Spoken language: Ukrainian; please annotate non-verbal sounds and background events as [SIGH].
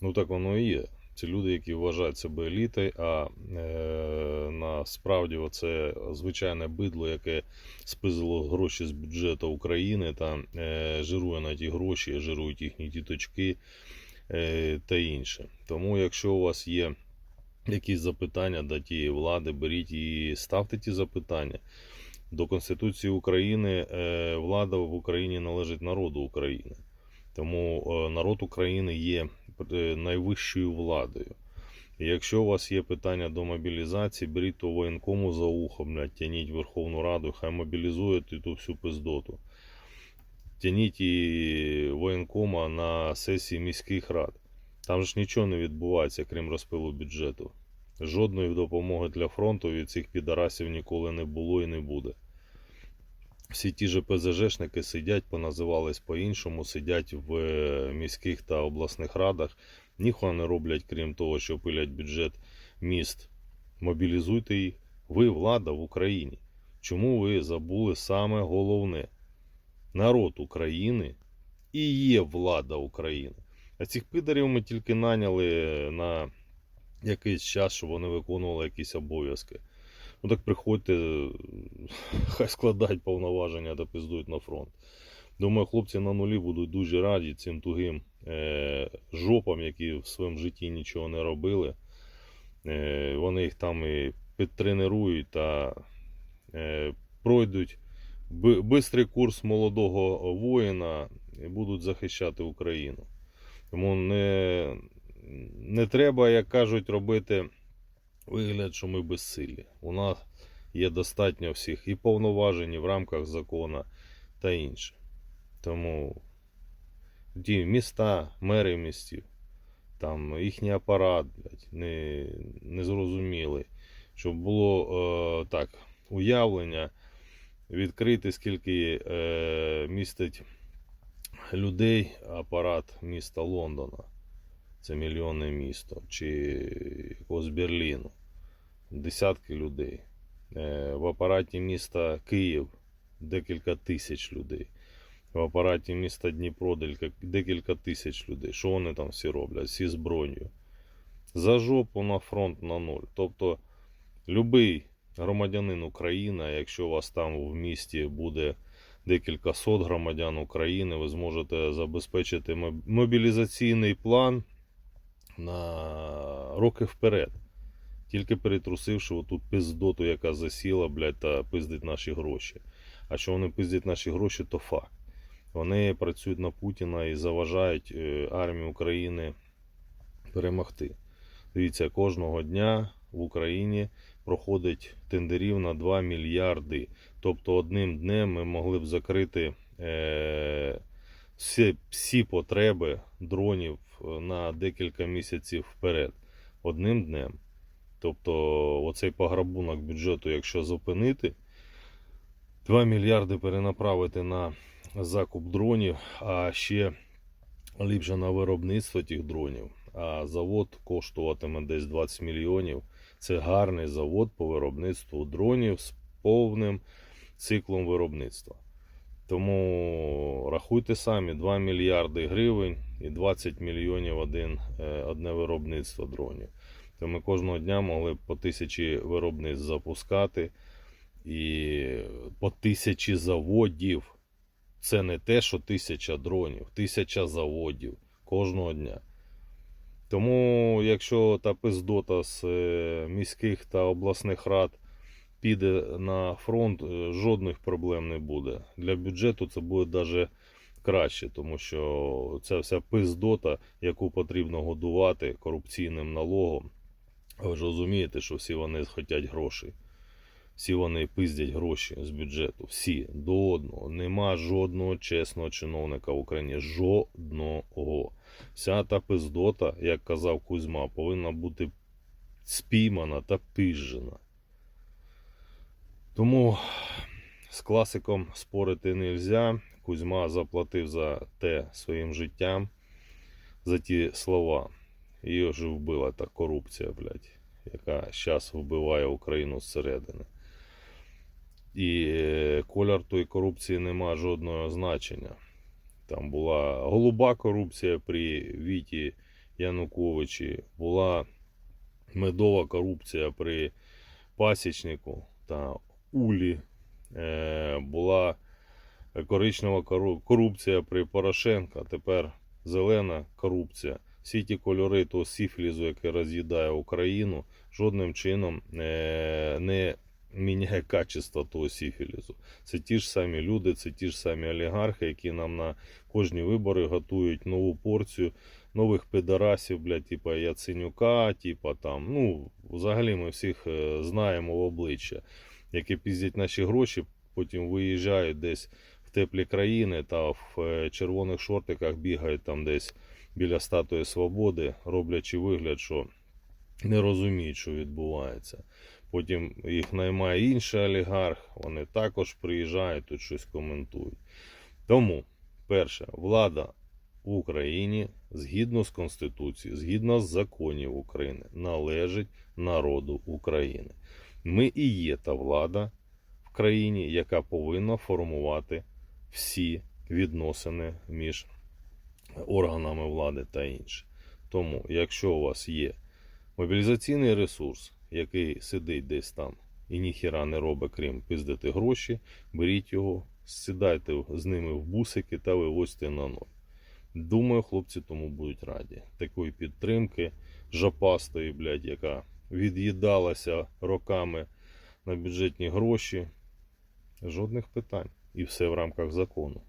Ну так воно і є. Це люди, які вважають себе елітою, а е, насправді це звичайне бидло, яке спизило гроші з бюджету України та е, жирує на ті гроші, жирують їхні діточки е, та інше. Тому, якщо у вас є якісь запитання до тієї влади, беріть і ставте ті запитання. До Конституції України е, влада в Україні належить народу України. Тому е, народ України є найвищою владою. Якщо у вас є питання до мобілізації, беріть то воєнкому за ухо, блядь, тяніть Верховну Раду, хай мобілізують і ту всю пиздоту. Тяніть і воєнкома на сесії міських рад. Там ж нічого не відбувається, крім розпилу бюджету. Жодної допомоги для фронту від цих підарасів ніколи не було і не буде. Всі ті же ПЗЖшники сидять, поназивались по-іншому, сидять в е, міських та обласних радах, ніхуя не роблять, крім того, що пилять бюджет міст. Мобілізуйте їх. Ви влада в Україні. Чому ви забули саме головне? Народ України і є влада України. А цих підарів ми тільки наняли на якийсь час, щоб вони виконували якісь обов'язки. Ну так приходьте, [LAUGHS] хай складають повноваження та пиздують на фронт. Думаю, хлопці на нулі будуть дуже раді цим тугим е, жопам, які в своєму житті нічого не робили. Е, вони їх там і підтренують та е, пройдуть бистрий курс молодого воїна і будуть захищати Україну. Тому не, не треба, як кажуть, робити вигляд, що ми безсилі. У нас є достатньо всіх і повноважень в рамках закону та інше. Тому ті міста, мери містів, там їхній апарат, блядь, не, не зрозумілий. Щоб було е, так, уявлення, відкрити, скільки е, містить людей апарат міста Лондона. Це мільйонне місто, чи якогось Берліну. Десятки людей. Е, В апараті міста Київ декілька тисяч людей. В апараті міста Дніпро декілька- тисяч людей. Що вони там всі роблять? Всі зброєю. За жопу на фронт на ноль. Тобто, любий громадянин України, якщо у вас там в місті буде декілька сот громадян України, ви зможете забезпечити мобілізаційний план на роки вперед. Тільки перетрусивши оту пиздоту, яка засіла, блядь, та пиздить наші гроші. А що вони пиздять наші гроші, то факт. Вони працюють на Путіна і заважають е, армії України перемогти. Дивіться, кожного дня в Україні проходить тендерів на 2 мільярди. Тобто одним днем ми могли б закрити е, всі, всі потреби дронів на декілька місяців вперед. Одним днем. Тобто, оцей пограбунок бюджету, якщо зупинити, 2 мільярди перенаправити на закуп дронів, а ще ліпше на виробництво тих дронів. А завод коштуватиме десь 20 мільйонів. Це гарний завод по виробництву дронів з повним циклом виробництва. Тому рахуйте самі 2 мільярди гривень і 20 мільйонів один, е, одне виробництво дронів. То ми кожного дня могли б по тисячі виробництв запускати і по тисячі заводів. Це не те, що тисяча дронів, тисяча заводів кожного дня. Тому, якщо та пиздота з е, міських та обласних рад піде на фронт, е, жодних проблем не буде. Для бюджету це буде навіть краще, тому що ця вся пиздота, яку потрібно годувати корупційним налогом. Ви ж розумієте, що всі вони хочуть грошей. Всі вони пиздять гроші з бюджету. Всі до одного. Нема жодного чесного чиновника в Україні. Жодного. Вся та пиздота, як казав Кузьма, повинна бути спіймана та пижжена. Тому з класиком спорити не можна. Кузьма заплатив за те своїм життям, за ті слова. Її вже вбила та корупція, блядь, яка зараз вбиває Україну зсередини. І е, колір тої корупції не має жодного значення. Там була голуба корупція при Віті Януковичі, була медова корупція при пасічнику та улі, е, була коричнева корупція при Порошенка, тепер зелена корупція. Всі ті кольори того сіфілізу, який роз'їдає Україну, жодним чином е, не міняє качество того сіфілізу. Це ті ж самі люди, це ті ж самі олігархи, які нам на кожні вибори готують нову порцію нових педорасів, блядь, типа Яценюка, типа там. Ну, взагалі ми всіх е, знаємо в обличчя, які піздять наші гроші, потім виїжджають десь в теплі країни та в е, червоних шортиках бігають там десь біля статуї свободи, роблячи вигляд, що не розуміють, що відбувається. Потім їх наймає інший олігарх, вони також приїжджають, тут щось коментують. Тому, перше, влада в Україні згідно з Конституцією, згідно з законів України, належить народу України. Ми і є та влада в країні, яка повинна формувати всі відносини між органами влади та інше. Тому, якщо у вас є мобілізаційний ресурс, який сидить десь там і ніхіра не робить, крім пиздити гроші, беріть його, сідайте з ними в бусики та вивозьте на ноль. Думаю, хлопці тому будуть раді. Такої підтримки жопастої, блядь, яка від'їдалася роками на бюджетні гроші. Жодних питань. І все в рамках закону.